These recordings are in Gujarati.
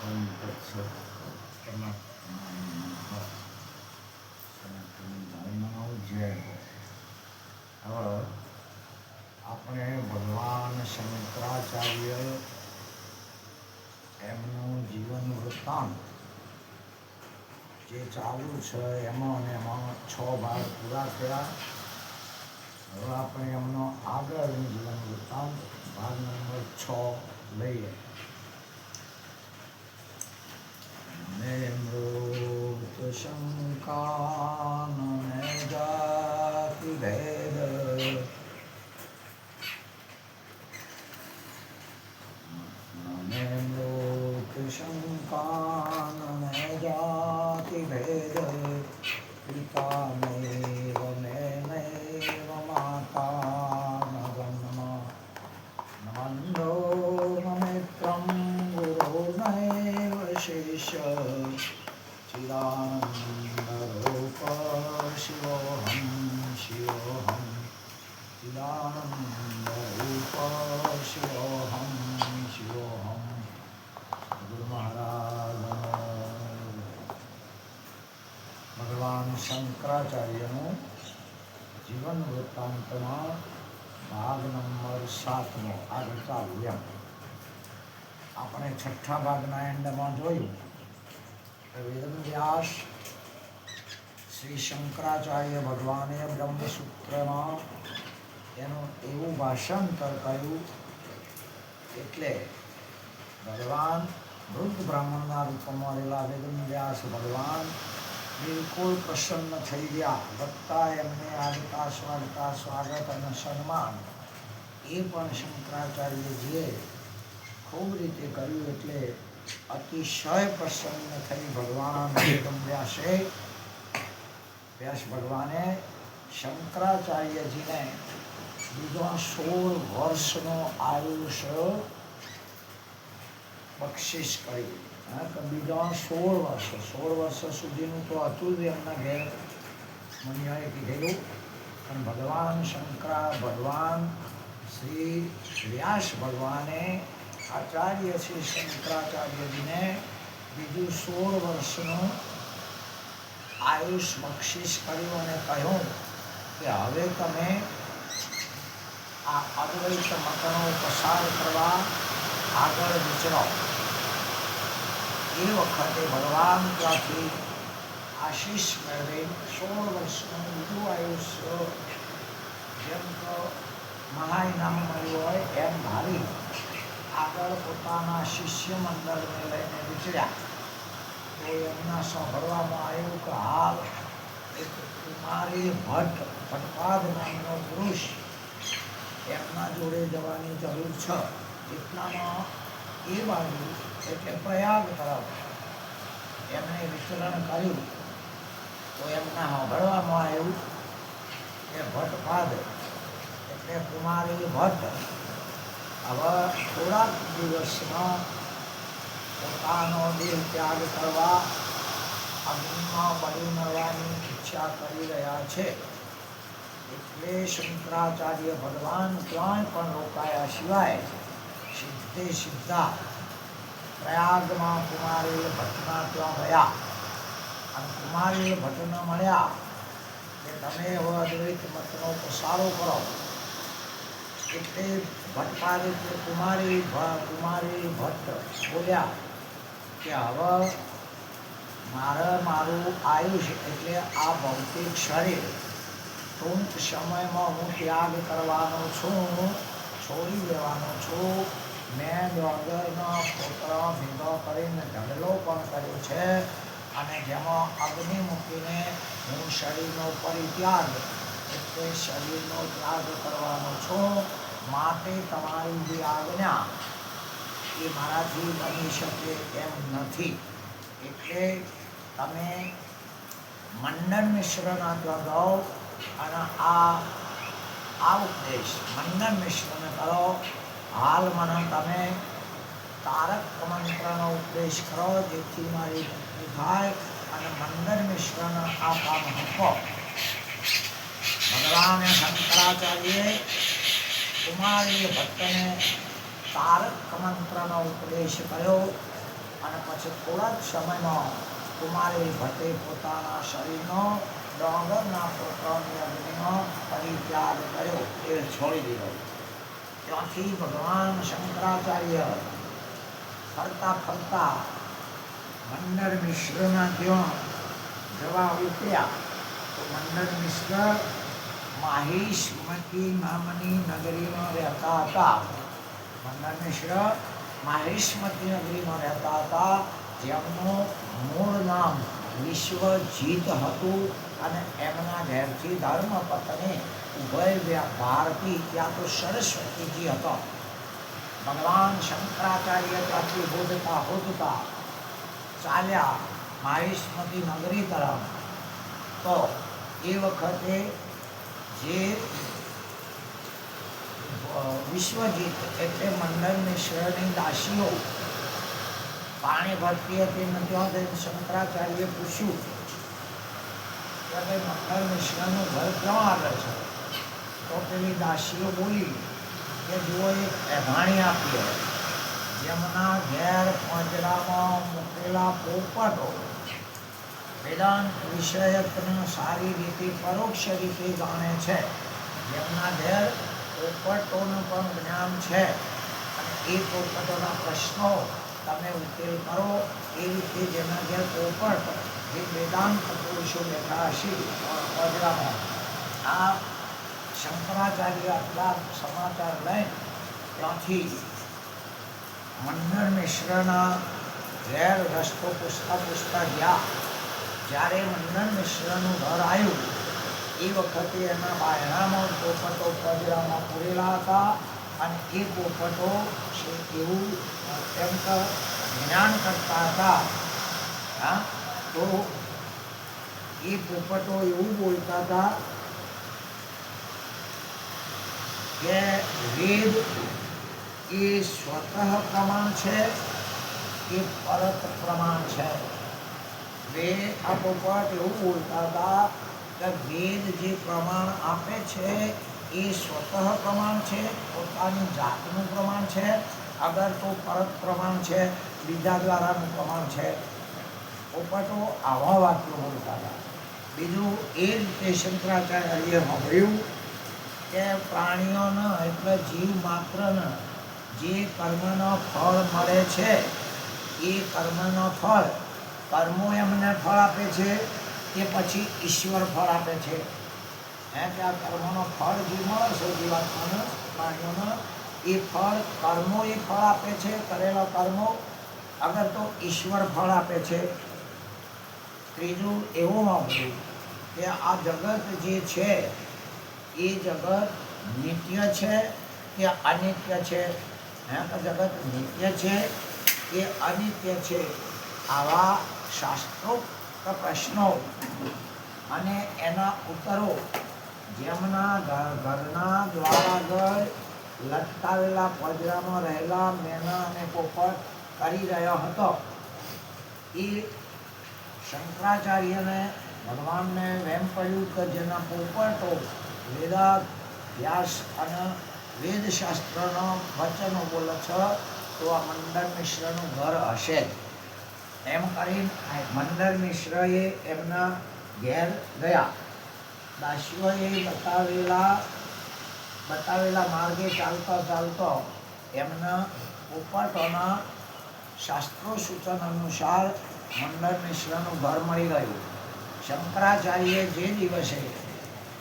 હવે આપણે ભગવાન શંકરાચાર્ય એમનું જીવન વૃત્તાંત જે ચાલુ છે, એમાં અને એમાં છ ભાગ પૂરા થયા. હવે આપણે એમનો આગળનું જીવન વૃત્તાંત, ભાગ નંબર છ લઈએ. મૃત શંકાન જાતિ ભેદ મને મૃત શંકાન શંકરાચાર્યનું જીવન વૃત્તાંતમાં ભાગ નંબર સાતનો આગળ ચાલુ આપણે છઠ્ઠા ભાગના એન્ડમાં જોયું. વેદવ્યાસ શ્રી શંકરાચાર્ય ભગવાને બ્રહ્મસૂત્રમાં એનું એવું ભાષાંતર કર્યું એટલે ભગવાન વૃદ્ધ બ્રાહ્મણના રૂપમાં રહેલા વેદવ્યાસ ભગવાન બિલકુલ પ્રસન્ન થઈ ગયા. વક્તા એમને આગતા સ્વાગતા સ્વાગત અને સન્માન એ પણ શંકરાચાર્યજીએ ખૂબ રીતે કર્યું એટલે અતિશય પ્રસન્ન થઈ ભગવાન વ્યાસે વ્યાસ ભગવાને શંકરાચાર્યજીને બીજા સોળ વર્ષનો આયુષ્ય બક્ષિસ કર્યું. હા, તો બીજા સોળ વર્ષ સોળ વર્ષ સુધીનું તો હતું જ એમના ઘેર. મનિયાએ કીધેલું, પણ ભગવાન શંકરા, ભગવાન શ્રી વ્યાસ ભગવાને આચાર્ય શ્રી શંકરાચાર્યજીને બીજું સોળ વર્ષનું આયુષ બક્ષિસ કર્યું અને કહ્યું કે હવે તમે આ અદ્વૈત મતનો પસાર કરવા આગળ વિચરો. એ વખતે ભગવાન ત્યાંથી આશીષ મેળવી સોળ વર્ષનું બીજું આયુષ્ય જેમ કે મહાઇનામ મળ્યું હોય એમ ભાવી આગળ પોતાના શિષ્ય મંડળને લઈને વિચર્યા તો એમના સાંભળવામાં આવ્યું કે હાલ એક કુમારી ભટ્ટ ભટપાદ નામનો પુરુષ એમના જોડે જવાની જરૂર છે. એટલામાં એ બાજુ એટલે પ્રયાગ તરફ એમણે વિચરણ કર્યું. તો એમના સાંભળવામાં આવ્યું કે ભટ્ટપાદ એટલે કુમારી ભટ્ટ, હવે થોડાક દિવસમાં પોતાનો દેહ ત્યાગ કરવા અગ્નિમાં બળી મળવાની ઈચ્છા કરી રહ્યા છે. એટલે શંકરાચાર્ય ભગવાન ક્યાંય પણ રોકાયા સિવાય સિદ્ધે સિદ્ધા પ્રયાગમાં કુમારી ભટ્ટના ત્યાં ગયા. અને કુમારી ભટ્ટને મળ્યા કે તમે હવે અદ્વૈત મતનો પસારો કરો. એટલે ભટ્ટપાદે કે કુમારી કુમારી ભટ્ટ બોલ્યા કે હવે મારે મારું આયુષ એટલે આ ભૌતિક શરીર ટૂંક સમયમાં હું ત્યાગ કરવાનો છું, છોડી દેવાનો છું. મેં ડોંગરનો પોતળો ભેગો કરીને ઢગલો પણ કર્યો છે અને જેમાં અગ્નિ મૂકીને હું શરીરનો પરિત્યાગ, એટલે શરીરનો ત્યાગ કરવાનો છું. માટે તમારી જે આજ્ઞા એ મારાથી બની શકે એમ નથી. એટલે તમે મંડન મિશ્રના જાઓ અને આ આ ઉપદેશ મંડન મિશ્રને કરો હાલ મને તમે તારક મંત્રનો ઉપદેશ કરો, જેથી મારી ભક્તિ થાય અને મંડન મિશ્રનો આ કામ આપો ભગવાન શંકરાચાર્ય કુમારી ભટ્ટને તારક મંત્રનો ઉપદેશ કર્યો અને પછી થોડા જ સમયમાં કુમારી ભટ્ટે પોતાના શરીરનો ડોંગરના પુત્રની અગ્નિનો પરિત્યાગ કર્યો. એ છોડી દીધો. ત્યાંથી ભગવાન શંકરાચાર્ય ફરતા ફરતા મંડળ મિશ્રના ત્યાં જવા ઉતર્યા તો મંડળ મિશ્ર માહિષ્મતી નામની નગરીમાં રહેતા હતા મંડળ મિશ્ર માહિષ્મતી નગરીમાં રહેતા હતા જેમનું મૂળ નામ વિશ્વજીત હતું અને એમના ઘેરથી ધર્મપત્ની ઉભય ભારતી ત્યાં તો સરસ્વતીજી હતો. ભગવાન શંકરાચાર્ય ત્યાંથી બોધતા હોધતા ચાલ્યા માહિષ્મતી નગરી તરફ. તો એ વખતે જે વિશ્વજીત એટલે મંડળની મિશ્રની દાસીઓ, પાણી ભરતી હતી ને ત્યાં જઈને પૂછ્યું કે ભાઈ મંડળ મિશ્રનું ઘર ક્યાં આગળ છે. તો પેલી દાસીઓ બોલી કે જુઓ એક એભાણી આપીએ જેમના ઘેર પાંજરામાં મૂકેલા પોપટો. વેદાંત વિષયકને સારી રીતે પરોક્ષ રીતે જાણે છે. જેમના ઘેર પોપટોનું પણ જ્ઞાન છે. એ પોપટોના પ્રશ્નો તમે ઉકેલ કરો. એ રીતે જેમના ઘેર પોપટ જે વેદાંત પુરુષો બેઠા હશે પાંજરામાં આ શંકરાચાર્ય આટલા સમાચાર લઈ ત્યાંથી મંડળ મિશ્રના ઘેર રસ્તો પૂછતા પૂછતા ગયા જ્યારે મંડળ મિશ્રનું ઘર આવ્યું એ વખતે એના બાયણામાં પોપટો પજરામાં પૂરેલા હતા અને એ પોપટો છે એવું અત્યંત જ્ઞાન કરતા હતા હા તો એ પોપટો એવું બોલતા હતા કે વેદ એ સ્વતઃ પ્રમાણ છે, એ પરત પ્રમાણ છે. બે આ પોપટ એવું બોલતા હતા કે વેદ જે પ્રમાણ આપે છે, એ સ્વતઃ પ્રમાણ છે, પોતાની જાતનું પ્રમાણ છે, અગર તો પરત પ્રમાણ છે, બીજા દ્વારાનું પ્રમાણ છે. પોપટો આવા વાક્યો બોલતા હતા બીજું, એ રીતે શંકરાચાર્યએ સાંભળ્યું કે પ્રાણીઓના એટલે જીવ માત્રને જે કર્મનો ફળ મળે છે, એ કર્મનો ફળ. કર્મો એમને ફળ આપે છે, કે પછી ઈશ્વર ફળ આપે છે. હે કે આ કર્મનો ફળ જે મળે છે જીવાત્માને, પ્રાણીઓને, એ ફળ કર્મો એ ફળ આપે છે, કરેલો કર્મો. અગર તો ઈશ્વર ફળ આપે છે ત્રીજું એવું માનવું કે આ જગત જે છે, એ જગત નિત્ય છે કે અનિત્ય છે? જગત નિત્ય છે કે અનિત્ય છે? આવા શાસ્ત્રોક્ત પ્રશ્નો અને એના ઉત્તરો જેમના ઘર- ઘરના દ્વારા આગળ લટકાવેલા પજરામાં રહેલા મેના અને પોપટ કરી રહ્યો હતો, એ શંકરાચાર્યને ભગવાનને વેમ કહ્યું કે જેના પોપટો વેદા વ્યાસ અને વેદશાસ્ત્રનો વચનો બોલે છે, તો આ મંડળ મિશ્રનું ઘર હશે જ. એમ કરી મંડળ મિશ્રએ એમના ઘેર ગયા દાસીઓએ બતાવેલા બતાવેલા માર્ગે ચાલતો ચાલતો એમના પોપટોના શાસ્ત્રો સૂચન અનુસાર મંડળ મિશ્રનું ઘર મળી ગયું. શંકરાચાર્ય જે દિવસે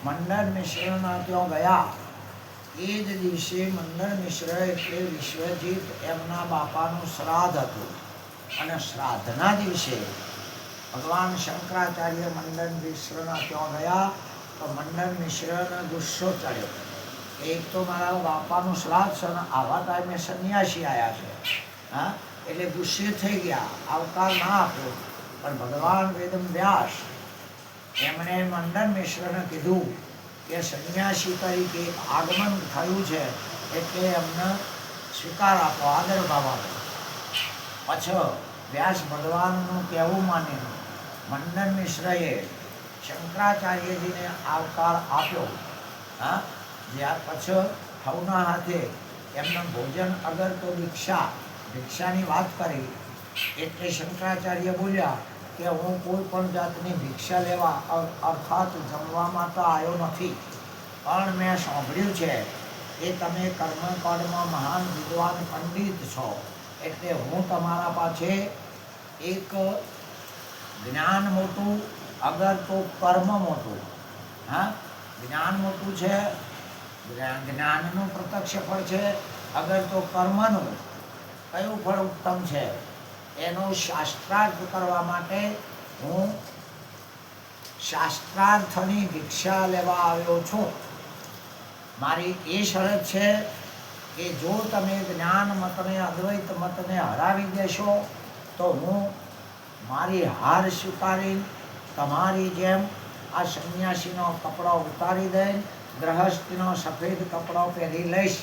મંડળ મિશ્રના ત્યાં ગયા, એ જ દિવસે મંડળ મિશ્ર એટલે વિશ્વજીત એમના બાપાનું શ્રાદ્ધ હતું. અને શ્રાદ્ધના દિવસે ભગવાન શંકરાચાર્ય મંડળ મિશ્રના ત્યાં ગયા, તો મંડળ મિશ્રનો ગુસ્સો ચડ્યો. એક તો મારા બાપાનું શ્રાદ્ધ છે આવા ટાઈમે સંન્યાસી આવ્યા છે. હા? એટલે ગુસ્સે થઈ ગયા. આવકાર ના આપ્યો. પણ ભગવાન વેદમ વ્યાસ. એમણે મંડન મિશ્રને કીધું કે સંન્યાસી તરીકે આગમન થયું છે એટલે એમને સ્વીકાર આપો, આદર ભાવ આપો. પછી વ્યાસ ભગવાનનું કહેવું માન્યું. મંડન મિશ્રએ શંકરાચાર્યજીને આવકાર આપ્યો. હા? જ્યાં પછી સૌના હાથે એમને ભોજન અગર તો દીક્ષા દીક્ષાની વાત કરી, એટલે શંકરાચાર્ય બોલ્યા કે હું કોઈ પણ જાતની ભિક્ષા લેવા અર- અર્થાત જમવામાં તો આવ્યો નથી. પણ મેં સાંભળ્યું છે કે તમે કર્મકાંડમાં મહાન વિદ્વાન પંડિત છો, એટલે હું તમારા પાસે એક જ્ઞાન મોટું, અગર તો કર્મ મોટું. હા? જ્ઞાન મોટું છે, જ્ઞા- જ્ઞાનનું પ્રત્યક્ષ ફળ છે, અગર તો કર્મનું. કયું ફળ ઉત્તમ છે? એનો શાસ્ત્રાર્થ કરવા માટે હું શાસ્ત્રાર્થની ભિક્ષા લેવા આવ્યો છું. મારી એ શરત છે કે જો તમે જ્ઞાન મતને, અદ્વૈત મતને હરાવી દેશો, તો હું મારી હાર સ્વીકારી, તમારી જેમ આ સંન્યાસીનો કપડો ઉતારી દઈ, ગ્રહસ્થીનો સફેદ કપડો પહેરી લઈશ.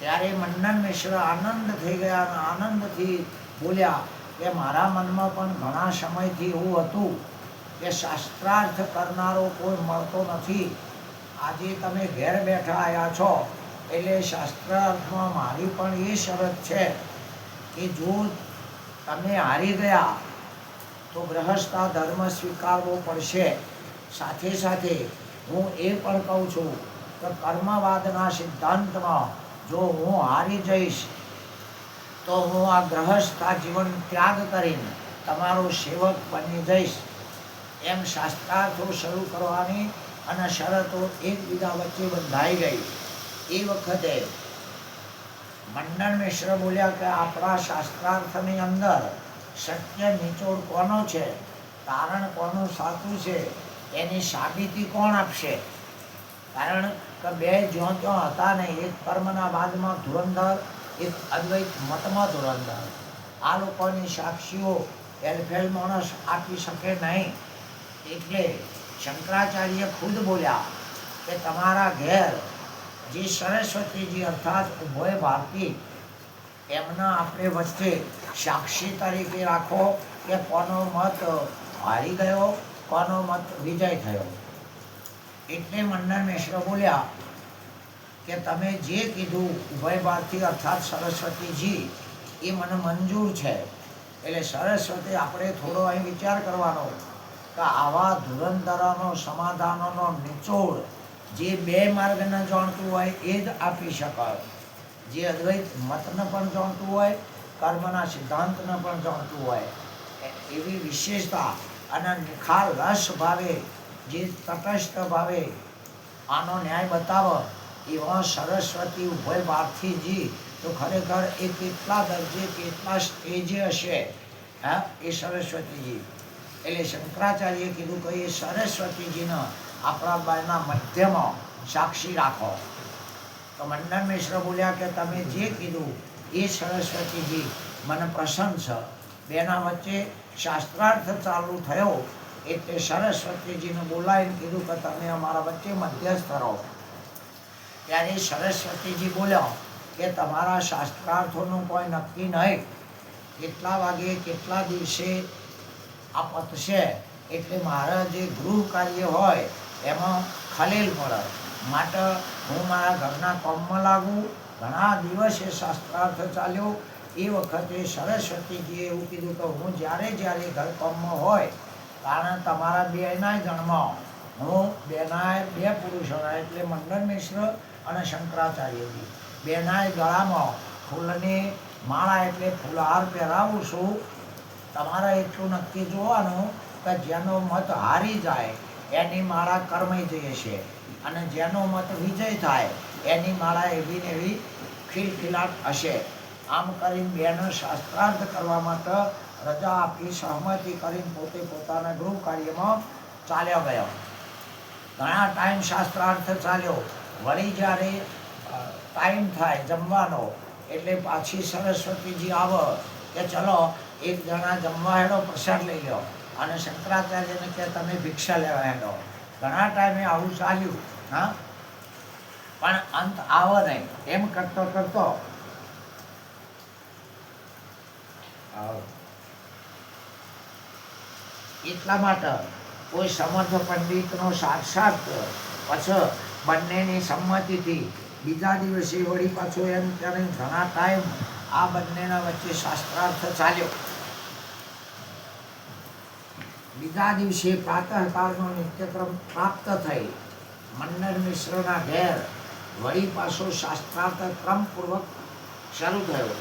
ત્યારે મન્નન મિશ્ર આનંદ થઈ ગયા આનંદથી બોલ્યા કે મારા મનમાં પણ ઘણા સમયથી એવું હતું કે શાસ્ત્રાર્થ કરનારો કોઈ મળતો નથી. આજે તમે ઘેર બેઠા આવ્યા છો, એટલે શાસ્ત્રાર્થમાં મારી પણ એ શરત છે કે જો તમે હારી ગયા, તો ગ્રહસ્થા ધર્મ સ્વીકારવો પડશે. સાથે સાથે હું એ પણ કહું છું કે કર્મવાદના સિદ્ધાંતમાં જો હું હારી જઈશ, તો હું આ ગ્રહસ્થા જીવન ત્યાગ કરીને તમારો સેવક બની જઈશ. એમ શાસ્ત્રાર્થો શરૂ કરવાની અને શરતો એકબીજા વચ્ચે બંધાઈ ગઈ. એ વખતે મંડન મિશ્ર બોલ્યા કે આપણા શાસ્ત્રાર્થની અંદર સત્ય નિચોડ કોનો છે? કારણ કોનું સાચું છે? એની સાબિતી કોણ આપશે? કારણ કે બે જ્યાં ત્યાં હતા ને, એક કર્મના ધુરંધર, એક અદ્વૈત મતમાં ધુરંધર. આ લોકોની સાક્ષીઓ એલફેલ માણસ આપી શકે નહીં. એટલે શંકરાચાર્ય ખુદ બોલ્યા કે તમારા ઘેર જે સરસ્વતીજી અર્થાત ઉભય ભારતી, એમના આપણે વચ્ચે સાક્ષી તરીકે રાખો કે કોનો મત હારી ગયો, કોનો મત વિજય થયો. એટલે મંડન મિશ્ર બોલ્યા કે તમે જે કીધું ઉભય ભારતી અર્થાત સરસ્વતીજી, એ મને મંજૂર છે. એટલે સરસ્વતી આપણે થોડો અહીં વિચાર કરવાનો કે આવા ધુરંધરોનો, સમાધાનોનો નિચોડ જે બે માર્ગને જાણતું હોય એ જ આપી શકાય. જે અદ્વૈત મતને પણ જાણતું હોય, કર્મના સિદ્ધાંતને પણ જાણતું હોય. એવી વિશેષતા અને નિખાર રસ ભાવે જે તટસ્થ ભાવે, આનો ન્યાય બતાવો. એવા સરસ્વતી ઉભય ભારતીજી તો ખરેખર એ કેટલા દરજે, કેટલા સ્ટેજે હશે? હા? એ સરસ્વતીજી. એટલે શંકરાચાર્યએ કીધું કે એ સરસ્વતીજીને આપણા બાયના મધ્યમાં સાક્ષી રાખો. તો મંડન મિશ્ર બોલ્યા કે તમે જે કીધું એ સરસ્વતીજી, મને પ્રસન્ન છે. બેના વચ્ચે શાસ્ત્રાર્થ ચાલુ થયો. એટલે સરસ્વતીજીને બોલાવીને કીધું કે તમે અમારા વચ્ચે મધ્યસ્થ રહો. ત્યારે સરસ્વતીજી બોલ્યા કે તમારા શાસ્ત્રાર્થોનું કોઈ નક્કી નહીં. કેટલા વાગે, કેટલા દિવસે આ પતશે એટલે મારા જે ગૃહ કાર્ય હોય, એમાં ખલેલ પડે માટે હું મારા ઘરના કામમાં લાગું. ઘણા દિવસે શાસ્ત્રાર્થ ચાલ્યો. એ વખતે સરસ્વતીજીએ એવું કીધું કે હું જ્યારે જ્યારે ઘર કામમાં હોય કારણ તમારા બેના જન્મ હું, બેનાય બે પુરુષોના એટલે મંડન મિશ્ર અને શંકરાચાર્યજી. બેનાય ગળામાં ફૂલની માળા એટલે ફૂલહાર પહેરાવું છું. તમારે એટલું નક્કી જોવાનું કે જેનો મત હારી જાય, એની માળા કરમાઈ જઈએ છે. અને જેનો મત વિજય થાય, એની માળા એવી ને એવી ખીલખીલાટ હશે. આમ કરીને બેનો શાસ્ત્રાર્થ કરવા માટે રજા આપી સહમતિ કરીને પોતે પોતાના ગૃહ કાર્યમાં ચાલ્યો ગયો. ઘણા ટાઈમ શાસ્ત્રાર્થ ચાલ્યો. વળી જ્યારે ટાઈમ થાય જમવાનો, એટલે પાછી સરસ્વતીજી આવો કે ચલો એક જણા જમવા હેડો, પ્રસાદ લઈ લો અને શંકરાચાર્યને કે તમે ભિક્ષા લેવા હેડો. ઘણા ટાઈમે આવું ચાલ્યું, હા. પણ અંત આવે નહીં. એમ કરતો કરતો આવો. એટલા માટે કોઈ સમર્થ પંડિતનો સાક્ષાત પાછો બંનેની સંમતિથી બીજા દિવસે વળી પાછો એમ કરીને ઘણા ટાઈમ આ બંનેના વચ્ચે શાસ્ત્રાર્થ ચાલ્યો. બીજા દિવસે પ્રાતઃકાળનો નિત્યક્રમ પ્રાપ્ત થઈ. મંડળ મિશ્રના ઘેર વળી પાછો શાસ્ત્રાર્થ ક્રમ પૂર્વક શરૂ થયો.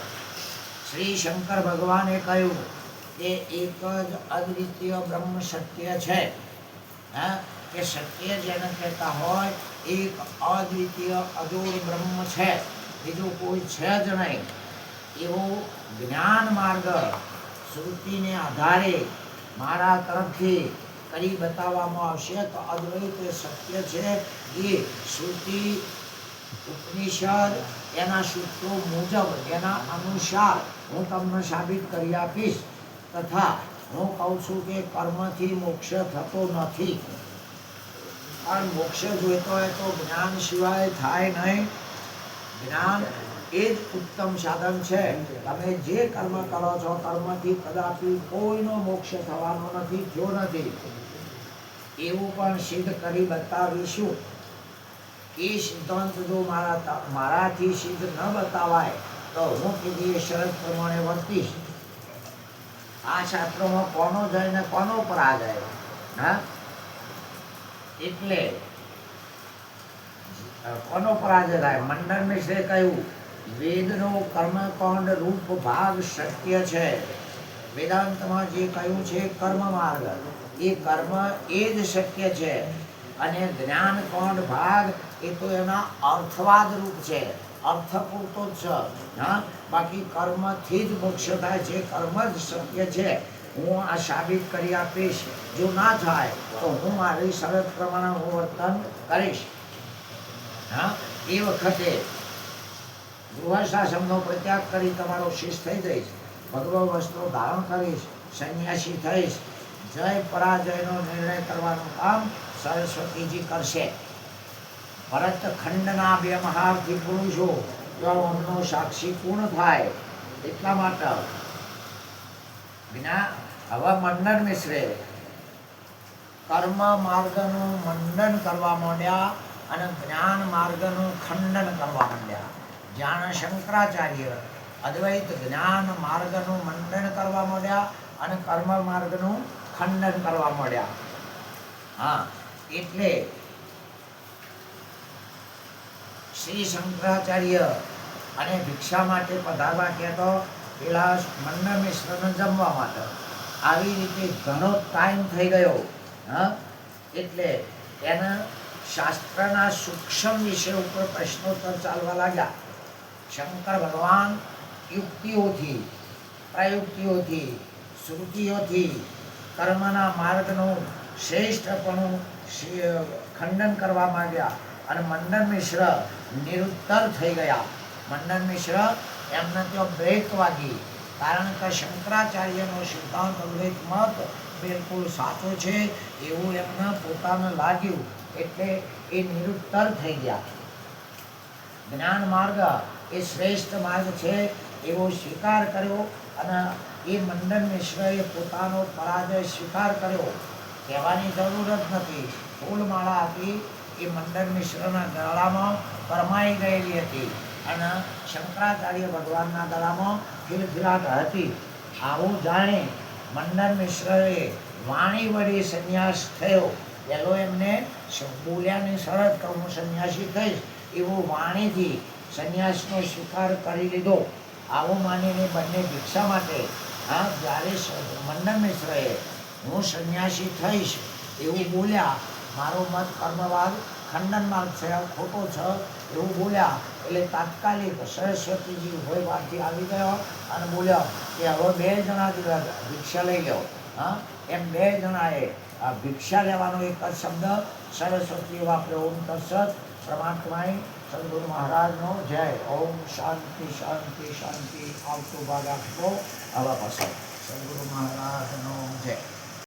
શ્રી શંકર ભગવાને કહ્યું કે એક જ અદ્વિતીય બ્રહ્મ સત્ય છે. હા? કે સત્ય જેને કહેતા હોય, એક અદ્વિતીય અજોડ બ્રહ્મ છે. બીજું કોઈ છે જ નહીં, એવો જ્ઞાન માર્ગ શ્રુતિને આધારે મારા તરફથી કરી બતાવવામાં આવશે, તો અદ્વૈત એ સત્ય છે એ શ્રુતિ, ઉપનિષદ, એના સૂત્રો મુજબ, એના અનુસાર હું તમને સાબિત કરી આપીશ. તથા હું કહું છું કે કર્મથી મોક્ષ થતો નથી. પણ મોક્ષ જોઈતો હોય તો જ્ઞાન સિવાય થાય નહીં. જ્ઞાન એ જ ઉત્તમ સાધન છે. તમે જે કર્મ કરો છો, કર્મથી કદાપી કોઈનો મોક્ષ થવાનો નથી, જો નથી. એવું પણ સિદ્ધ કરી બતાવીશું એ સિદ્ધાંત જો મારા મારાથી સિદ્ધ ન બતાવાય, તો હું કીધી શરત પ્રમાણે વર્તીશ. આ શાસ્ત્રોમાં કોનો જય ને કોનો પરાજય? હા? એટલે કોનો પરાજય થાય? મંડળ મિશ્રે કહ્યું, વેદનો કર્મકાંડ રૂપ ભાગ સત્ય છે. વેદાંતમાં જે કહ્યું છે, કર્મ માર્ગ. એ કર્મ એ જ શક્ય છે. અને જ્ઞાન કોંડ ભાગ એ તો એના અર્થવાદ રૂપ છે. અર્થ પૂરતો જ. હા? બાકી કર્મથી જ મોક્ષ થાય છે, કર્મ જ સત્ય છે. હું આ સાબિત કરી આપીશ. જો ના થાય, તો હું મારી શરત પ્રમાણે હું વર્તન કરીશ. હા? એ વખતે ગૃહસ્થાશ્રમનો પ્રત્યાગ કરી તમારો શિષ થઈ જઈશ. ભગવ વસ્ત્રો ધારણ કરીશ, સંન્યાસી થઈશ. જય પરાજયનો નિર્ણય કરવાનું કામ સરસ્વતીજી કરશે. ભરત ખંડના બે મહારથી પુરુષો એમનો સાક્ષી પૂર્ણ થાય, એટલા માટે. વિના, હવા મંડન મિશ્રે કર્મ માર્ગનું મંડન કરવા માંડ્યા અને જ્ઞાન માર્ગનું ખંડન કરવા માંડ્યા. જ્ઞાન શંકરાચાર્ય અદ્વૈત જ્ઞાન માર્ગનું મંડન કરવા માંડ્યા અને કર્મ માર્ગનું ખંડન કરવા માંડ્યા. હા, એટલે શ્રી શંકરાચાર્ય અને ભિક્ષા માટે પધારવા કહેતો પેલા મન્ન મિશ્રને જમવા માટે. આવી રીતે ઘણો ટાઈમ થઈ ગયો, હા? એટલે એના શાસ્ત્રના સૂક્ષ્મ વિષય ઉપર પ્રશ્નોત્તર ચાલવા લાગ્યા. શંકર ભગવાન યુક્તિઓથી, પ્રયુક્તિઓથી, શ્રુતિઓથી, કર્મના માર્ગનું શ્રેષ્ઠપણું ખંડન કરવા માંડ્યા અને મંડન મિશ્ર નિરુત્તર થઈ ગયા. મંડન મિશ્ર એમને ત્યાં બ્રેક વાગી. કારણ કે શંકરાચાર્યનો સિદ્ધાંત અદ્વૈત મત બિલકુલ સાચો છે એવું એમને પોતાને લાગ્યું. એટલે એ નિરુત્તર થઈ ગયા. જ્ઞાન માર્ગ એ શ્રેષ્ઠ માર્ગ છે એવો સ્વીકાર કર્યો અને એ મંડન મિશ્રએ પોતાનો પરાજય સ્વીકાર કર્યો. કહેવાની જરૂર જ નથી. ફૂલમાળા હતી એ મંડન મિશ્રના ગળામાં પરમાઈ ગયેલી હતી. અને શંકરાચાર્ય ભગવાનના ગળામાં ખિલખિલાટ હતી. આવું જાણે મંડન મિશ્રએ વાણી વળી સંન્યાસ થયો. પહેલો એમને બોલ્યાની શરત કે હું સંન્યાસી થઈશ એવું વાણીથી સંન્યાસનો સ્વીકાર કરી લીધો. આવું માનીને બંને ભિક્ષા માટે હા જ્યારે મંડન મિશ્રએ, હું સંન્યાસી થઈશ એવું બોલ્યા, મારો મત કર્મવાદ ખંડન માર્ગ છે ખોટો છે. એવું બોલ્યા, એટલે તાત્કાલિક સરસ્વતીજી હોય વાથી આવી ગયો અને બોલ્યો કે હવે બે જણા ભિક્ષા લઈ લો હા? એમ બે જણાએ આ ભિક્ષા લેવાનો એક જ શબ્દ સરસ્વતી વાપરે ઓમ તત્સત પરમાત્માએ સદગુરુ મહારાજનો જય. ઓમ શાંતિ શાંતિ શાંતિ. આવતું ભાગ આપો આવા પસંદ સદગુરુ મહારાજનો જય.